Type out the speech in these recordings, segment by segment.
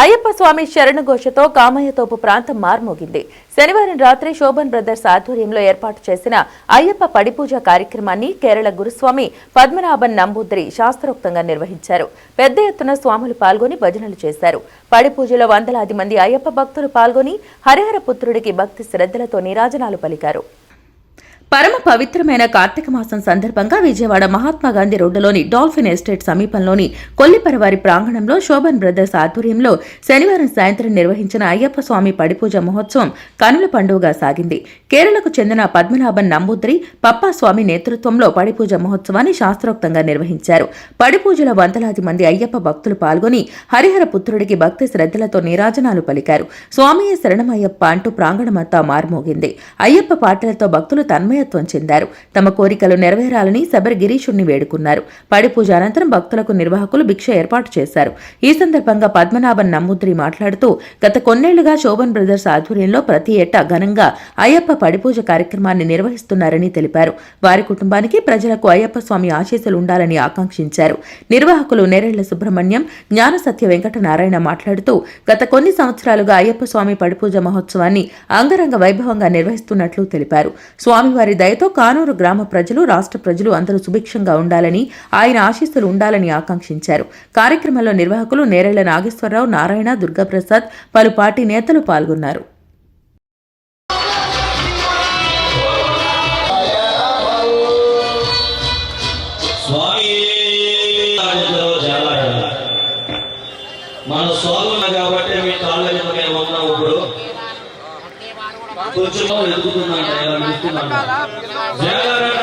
అయ్యప్ప స్వామి శరణఘోషతో కామయ్యతోపు ప్రాంతం మార్మోగింది. శనివారం రాత్రి శోభన్ బ్రదర్స్ ఆధ్వర్యంలో ఏర్పాటు చేసిన అయ్యప్ప పడిపూజ కార్యక్రమాన్ని కేరళ గురుస్వామి పద్మనాభన్ నంబూద్రి శాస్త్రోక్తంగా నిర్వహించారు. పెద్ద ఎత్తున స్వాములు పాల్గొని భజనలు చేశారు. పడిపూజలో వందలాది మంది అయ్యప్ప భక్తులు పాల్గొని హరిహర పుత్రుడికి భక్తి శ్రద్ధలతో నీరాజనాలు పలికారు. పరమ పవిత్రమైన కార్తీక మాసం సందర్భంగా విజయవాడ మహాత్మా గాంధీ రోడ్డులోని డాల్ఫిన్ ఎస్టేట్ సమీపంలోని కొల్లిపరవారి ప్రాంగణంలో శోభన్ బ్రదర్స్ ఆధ్వర్యంలో శనివారం సాయంత్రం నిర్వహించిన అయ్యప్ప స్వామి పడిపూజ మహోత్సవం కనుల పండుగగా సాగింది. కేరళకు చెందిన పద్మనాభన్ నంబూద్రి పప్పాస్వామి నేతృత్వంలో పడిపూజ మహోత్సవాన్ని శాస్త్రోక్తంగా నిర్వహించారు. పడిపూజల వందలాది మంది అయ్యప్ప భక్తులు పాల్గొని హరిహర పుత్రుడికి భక్తి శ్రద్ధలతో నీరాజనాలు పలికారు. స్వామియే శరణమయ్యప్ప అంటూ ప్రాంగణమంతా మారుమోగింది. అయ్యప్ప పాటలతో భక్తులు తన్మయత్వం చెందారు. తమ కోరికలు నెరవేరాలని శబరి గిరీషుణ్ణి వేడుకున్నారు. పడి పూజ అనంతరం భక్తులకు నిర్వాహకులు భిక్ష ఏర్పాటు చేశారు. ఈ సందర్భంగా పద్మనాభన్ నమ్ముద్రి మాట్లాడుతూ గత కొన్నేళ్ళుగా శోభన్ బ్రదర్స్ ఆధ్వర్యంలో ప్రతి ఏటా ఘనంగా అయ్యప్ప పడిపూజ కార్యక్రమాన్ని నిర్వహిస్తున్నారని తెలిపారు. వారి కుటుంబానికి ప్రజలకు అయ్యప్ప స్వామి ఆశీస్సులు ఉండాలని ఆకాంక్షించారు. నిర్వాహకులు నేరేళ్ళ సుబ్రహ్మణ్యం జ్ఞాన సత్య వెంకటనారాయణ మాట్లాడుతూ గత కొన్ని సంవత్సరాలుగా అయ్యప్ప స్వామి పడిపూజ మహోత్సవాన్ని అంగరంగ వైభవంగా నిర్వహిస్తున్నట్లు తెలిపారు. స్వామివారి దయతో కానూరు గ్రామ ప్రజలు రాష్ట్ర ప్రజలు అందరూ సుభిక్షంగా ఉండాలని ఆయన ఆశీస్సులు ఉండాలని ఆకాంక్షించారు. కార్యక్రమంలో నిర్వాహకులు నేరేళ్ళ నాగేశ్వరరావు నారాయణ దుర్గాప్రసాద్ పలు పార్టీ నేతలు పాల్గొన్నారు. కొంచెం ఎదుగుతున్నాడు ఎలా నిలుస్తున్నాడు జాగ్రత్త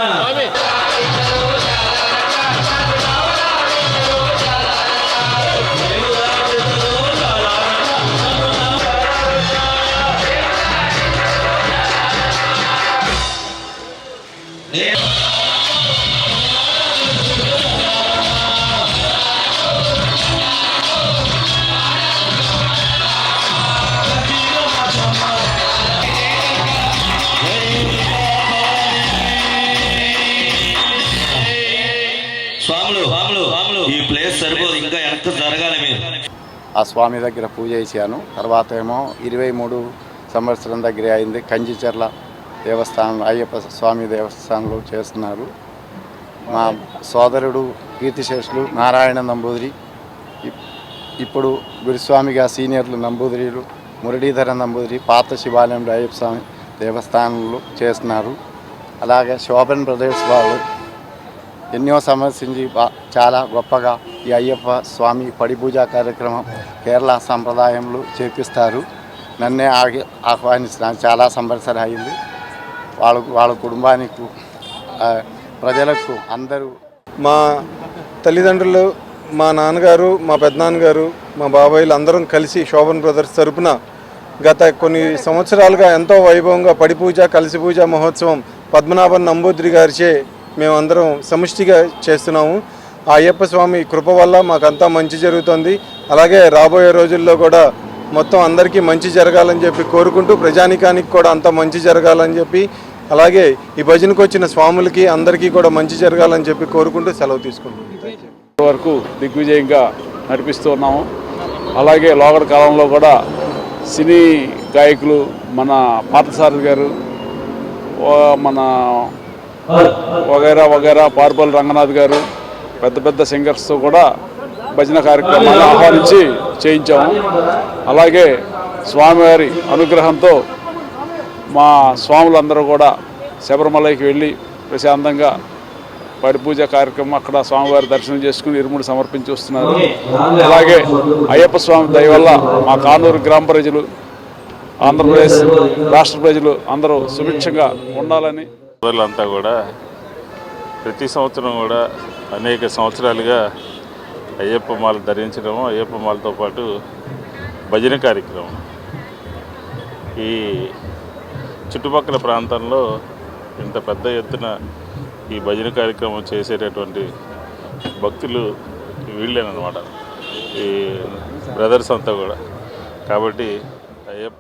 స్వాములు స్వాములు స్వాములు. ఈ ప్లేస్ సరిపోదు ఇంకా ఎంత జరగాలి మీరు? ఆ స్వామి దగ్గర పూజ చేశాను. తర్వాత ఏమో ఇరవై మూడు సంవత్సరం దగ్గర అయింది. కంచిచెర్ల దేవస్థానం అయ్యప్ప స్వామి దేవస్థానంలో చేస్తున్నారు. మా సోదరుడు కీర్తిశేషులు నారాయణ నంబూదిరి ఇప్- ఇప్పుడు గురుస్వామిగా సీనియర్లు నంబూదిరిలు మురళీధర నంబూదిరి పాత శివాలయంలో అయ్యప్ప స్వామి దేవస్థానంలో చేస్తున్నారు. అలాగే శోభన్ బ్రదర్స్ వాళ్ళు ఎన్నో సంవత్సరించి చాలా గొప్పగా ఈ అయ్యప్ప స్వామి పడిపూజా కార్యక్రమం కేరళ సంప్రదాయంలో చేపిస్తారు. నన్నే ఆగి ఆహ్వానిస్తున్నాను చాలా సంవత్సరం అయింది. వాళ్ళ వాళ్ళ కుటుంబానికి ప్రజలకు అందరూ మా తల్లిదండ్రులు మా నాన్నగారు మా పెద్దనాన్నగారు మా బాబాయిలు అందరం కలిసి శోభన్ బ్రదర్స్ తరపున గత కొన్ని సంవత్సరాలుగా ఎంతో వైభవంగా పడి పూజ కలిసి పూజ మహోత్సవం పద్మనాభన్ నంబూద్రి గారిచే మేమందరం సమిష్టిగా చేస్తున్నాము. ఆ అయ్యప్ప స్వామి కృప వల్ల మాకంతా మంచి జరుగుతుంది. అలాగే రాబోయే రోజుల్లో కూడా మొత్తం అందరికీ మంచి జరగాలని చెప్పి కోరుకుంటూ ప్రజానికానికి కూడా అంత మంచి జరగాలని చెప్పి అలాగే ఈ భజనకు వచ్చిన స్వాములకి అందరికీ కూడా మంచి జరగాలని చెప్పి కోరుకుంటూ సెలవు తీసుకుంటాం వరకు దిగ్విజయంగా నడిపిస్తూ ఉన్నాము. అలాగే లోకడ కాలంలో కూడా సినీ గాయకులు మన పార్థసారథి గారు మన వగైరా వగైరా పార్బల్ రంగనాథ్ గారు పెద్ద పెద్ద సింగర్స్తో కూడా భజన కార్యక్రమాన్ని ఆహ్వానించి చేయించాము. అలాగే స్వామివారి అనుగ్రహంతో మా స్వాములందరూ కూడా శబరిమలకి వెళ్ళి ప్రశాంతంగా పడి పూజ కార్యక్రమం అక్కడ స్వామివారి దర్శనం చేసుకుని ఇరుముడు సమర్పించి వస్తున్నారు. అలాగే అయ్యప్ప స్వామి దయ వల్ల మా కానూరు గ్రామ ప్రజలు ఆంధ్రప్రదేశ్ రాష్ట్ర ప్రజలు అందరూ సుభిక్షంగా ఉండాలని సోదరులంతా కూడా ప్రతి సంవత్సరం కూడా అనేక సంవత్సరాలుగా అయ్యప్ప మాల ధరించడం అయ్యప్ప మాలతో పాటు భజన కార్యక్రమం. ఈ చుట్టుపక్కల ప్రాంతంలో ఇంత పెద్ద ఎత్తున ఈ భజన కార్యక్రమం చేసేటటువంటి భక్తులు వీళ్ళేనమాట ఈ బ్రదర్స్ అంతా కూడా. కాబట్టి